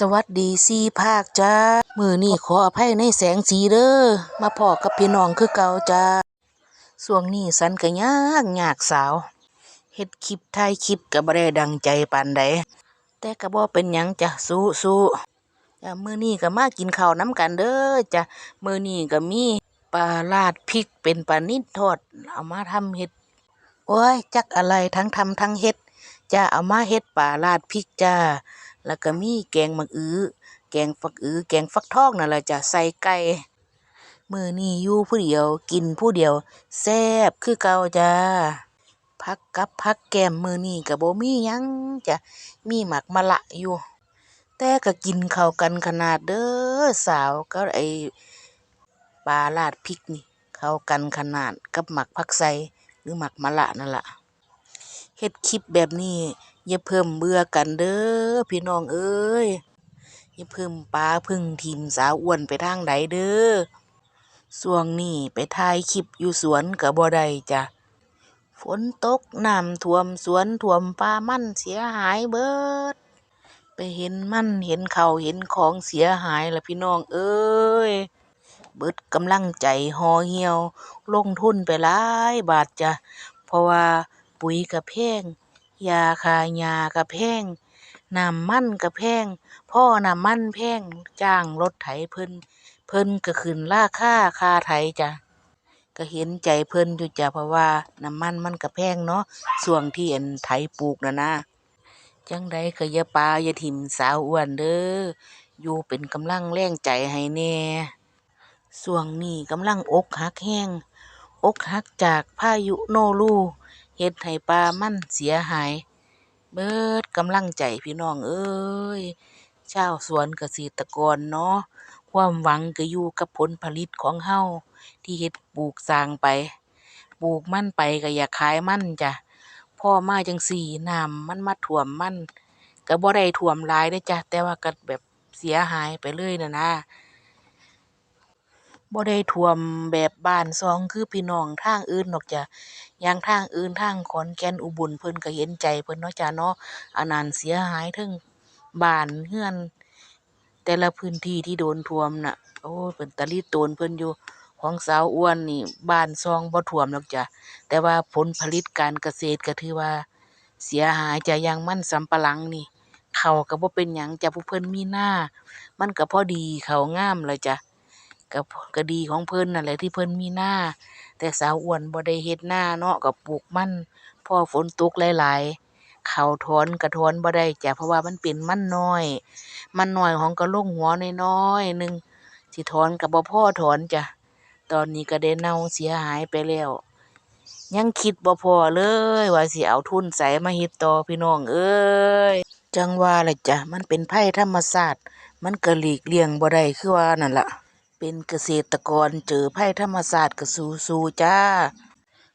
สวัสดีสี่ภาคจ้า มือนี้ขออภัยในแสงสีเด้อ มาพอกับพี่น้องคือเก่าจ้าช่วงนี้สันก็ยากยากสาว เฮ็ดคลิปถ่ายคลิปก็บ่ได้ดังใจปานใด แต่ก็บ่เป็นหยังจ้ะสู้สู้จ้ะมือนี้ก็มากินข้าวน้ำกันเด้อจ้ะมือนี้ก็มีปลาราดพริกเป็นปลานิ่ทอด เอามาทำเฮ็ด โอ้ยจักอะไรทั้งทำทั้งเฮ็ดจ้าเอามาเฮ็ดปลาราดพริกจ้า แล้วก็มีแกงมักอื้อแกงฟักอื้อแกงฟักทองนั่นแหละจ้ะใส่ไก่มือนี้อยู่ผู้เดียวกินผู้เดียวแซ่บคือเก่าจ้าผักกับผักแกมมือนี้ก็บ่มีหยังจะมีหมักมะละอยู่ แต่ก็กินเข้ากันขนาดเด้อสาวก็ไอปลาราดพริกนี่ เข้ากันขนาดกับหมักผักใส่หรือหมักมะละนั่นล่ะเฮ็ดคลิปแบบนี้ อย่าเพิ่มเบื่อกันเด้อพี่น้องเอ้ยอย่าเพิ่มปลาพึ่งทิมสาวอ้วนไปทางใดเด้อช่วงนี้ไปถ่ายคลิปอยู่สวนก็บ่ได้จ้ะฝนตกน้ำท่วมสวนท่วมป่ามันเสียหายเบิด ไปเห็นมันเห็นเขาเห็นของเสียหายละพี่น้องเอ้ยเบิดกำลังใจหอเหี่ยว ลงทุนไปหลายบาทจ้ะเพราะว่าปุ๋ยก็แพง ยาฆ่าหญ้าก็แพง น้ำมันก็แพงพ่อน้ำมันแพง จ้างรถไถเพิ่น เพิ่นก็ขึ้นราคาค่าไถจ้ะ ก็เห็นใจเพิ่นอยู่จ้ะ เพราะว่าน้ำมันมันก็แพงเนาะช่วงที่อันไถปลูกน่ะนะ จังใดก็อย่าปาอย่าถิ้มสาวอ้วนเด้อ อยู่เป็นกำลังแรงใจให้แหน่ช่วงนี้กำลังอกหักแรงอกหักจากพายุโนรู เฮ็ดให้ป่ามันเสียหาย เบิดกำลังใจพี่น้องเอ้ยชาวสวนเกษตรกรเนาะความหวังก็อยู่กับผลผลิตของเราที่เฮ็ดปลูกสร้างไป ปลูกมันไปก็อยากขายมันจ้ะพ่อมาจังซี้น้ำมันมาท่วมมันก็บ่ได้ท่วมหลายเดะจ้ะแต่ว่าก็แบบเสียหายไปเลยน่ะนะ บ่ได้ท่วมแบบบ้านช่องคือพี่น้องทางอื่นดอกจ้ะ อย่างทางอื่นทางขอนแก่นอุบลเพิ่นก็เห็นใจเพิ่นเนาะจ้ะเนาะ อันนั้นเสียหายเทิงบ้านเรือนแต่ละพื้นที่ที่โดนท่วมน่ะ โอ้ย เป็นตาลีโตนเพิ่นอยู่ ของสาวอ้วนนี่บ้านช่องบ่ท่วมดอกจ้ะ แต่ว่าผลผลิตการเกษตรก็ถือว่าเสียหายจ้ะ อย่างมันสำปะหลังนี่ ข้าวก็บ่เป็นหยังจ้ะ ผู้เพิ่นมีนา มันก็พอดี ข้าวงามแล้วจ้ะ ก็ก็ดีของเพิ่นนั่นแหละที่เพิ่นมีหน้า แต่สาวอ้วนบ่ได้เฮ็ดหน้าเนาะก็ปลูกมันพอฝนตกหลายๆข้าถอนก็ถอนบ่ได้จ้ะเพราะว่ามันเป็นมันน้อย มันน้อยของก็ลงหัวน้อยๆหนึ่งสิถอนก็บ่พอถอนจ้ะตอนนี้ก็ได้เน่าเสียหายไปแล้วยังคิดบ่พอเลยว่าสิเอาทุนไสมาเฮ็ดต่อพี่น้องเอ้ยจังว่าล่ะจ้ะมันเป็นภัยธรรมชาติมันก็หลีกเลี่ยงบ่ได้คือว่านั่นล่ะ เป็นเกษตรกรเจอภัยธรรมชาติก็สู้ๆจ้า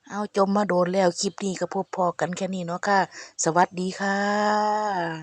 เอาจมมาโดนแล้วคลิปนี้ก็พบพอกันแค่นี้เนาะค่ะ สวัสดีค่ะ